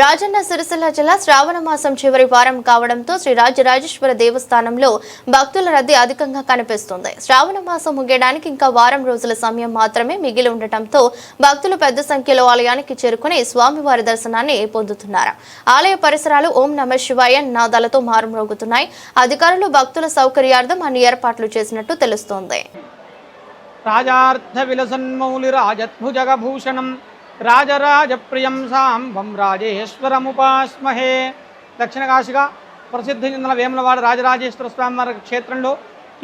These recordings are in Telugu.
రాజన్న సిరిసిల్ల జిల్లా శ్రావణ మాసం చివరి వారం కావడంతో శ్రీ రాజరాజేశ్వర దేవస్థానంలో భక్తుల రద్దీ అధికంగా కనిపిస్తుంది. శ్రావణ మాసం ముగియడానికి ఇంకా వారం రోజుల సమయం మాత్రమే మిగిలి ఉండటంతో భక్తులు పెద్ద సంఖ్యలో ఆలయానికి చేరుకుని స్వామివారి దర్శనాన్ని పొందుతున్నారు. ఆలయ పరిసరాలు ఓం నమ శివాయ నాదాలతో మారుమ్రోగుతున్నాయి. అధికారులు భక్తుల సౌకర్యార్థం అన్ని ఏర్పాట్లు చేసినట్టు తెలుస్తోంది. రాజార్థ విలసన్మౌలిరాజద్భుజగభూషణం రాజరాజప్రియం సాంబం రాజేశ్వరముపాస్మహే. దక్షిణ కాశీగా ప్రసిద్ధి చెందిన వేములవాడ రాజరాజేశ్వర స్వామివారి క్షేత్రంలో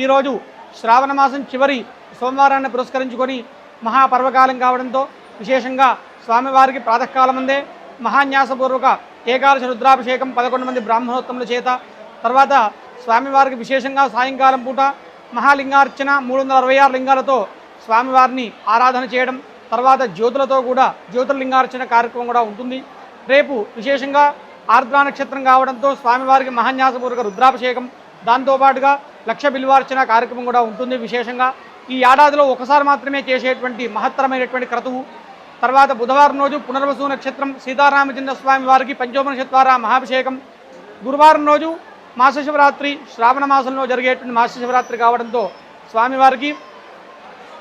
ఈరోజు శ్రావణ మాసం చివరి సోమవారాన్ని పురస్కరించుకొని మహాపర్వకాలం కావడంతో విశేషంగా స్వామివారికి ప్రాతకాలమందే మహాన్యాసపూర్వక ఏకాదశ రుద్రాభిషేకం పదకొండు మంది బ్రాహ్మణోత్తముల చేత. తర్వాత స్వామివారికి విశేషంగా సాయంకాలం పూట మహాలింగార్చన మూడు వందల అరవై ఆరు లింగాలతో స్వామివారిని ఆరాధన చేయడం తర్వాత జ్యోతులతో కూడా జ్యోతిర్లింగార్చన కార్యక్రమం కూడా ఉంటుంది. రేపు విశేషంగా ఆర్ద్రా నక్షత్రం కావడంతో స్వామివారికి మహాన్యాసపూర్వక రుద్రాభిషేకం దాంతోపాటుగా లక్ష బిల్వార్చన కార్యక్రమం కూడా ఉంటుంది విశేషంగా. ఈ ఏడాదిలో ఒకసారి మాత్రమే చేసేటువంటి మహత్తరమైనటువంటి క్రతువు. తర్వాత బుధవారం రోజు పునర్వసు నక్షత్రం సీతారామచంద్ర స్వామి వారికి పంచోపనిషత్వార మహాభిషేకం. గురువారం రోజు మాస శివరాత్రి శ్రావణ మాసంలో జరిగేటువంటి మాసశివరాత్రి కావడంతో స్వామివారికి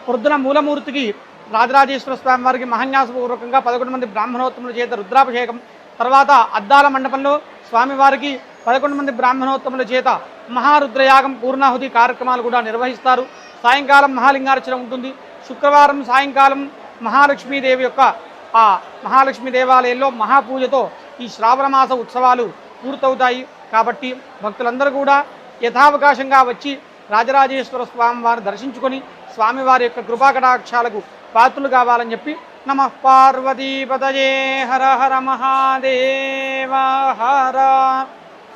పొద్దున మూలమూర్తికి రాజరాజేశ్వర స్వామి వారికి మహాన్యాసపూర్వకంగా పదకొండు మంది బ్రాహ్మణోత్తముల చేత రుద్రాభిషేకం తర్వాత అద్దాల మండపంలో స్వామివారికి పదకొండు మంది బ్రాహ్మణోత్తముల చేత మహారుద్రయాగం పూర్ణాహుతి కార్యక్రమాలు కూడా నిర్వహిస్తారు. సాయంకాలం మహాలింగార్చన ఉంటుంది. శుక్రవారం సాయంకాలం మహాలక్ష్మీదేవి యొక్క ఆ మహాలక్ష్మి దేవాలయంలో మహాపూజతో ఈ శ్రావణమాస ఉత్సవాలు పూర్తవుతాయి. కాబట్టి భక్తులందరూ కూడా యథావకాశంగా వచ్చి రాజరాజేశ్వర స్వామి వారిని దర్శించుకొని స్వామివారి యొక్క కృపాకటాక్షాలకు పాత్రలు కావాలని చెప్పి నమ పార్వతీపదయే హర హర మహాదేవ హర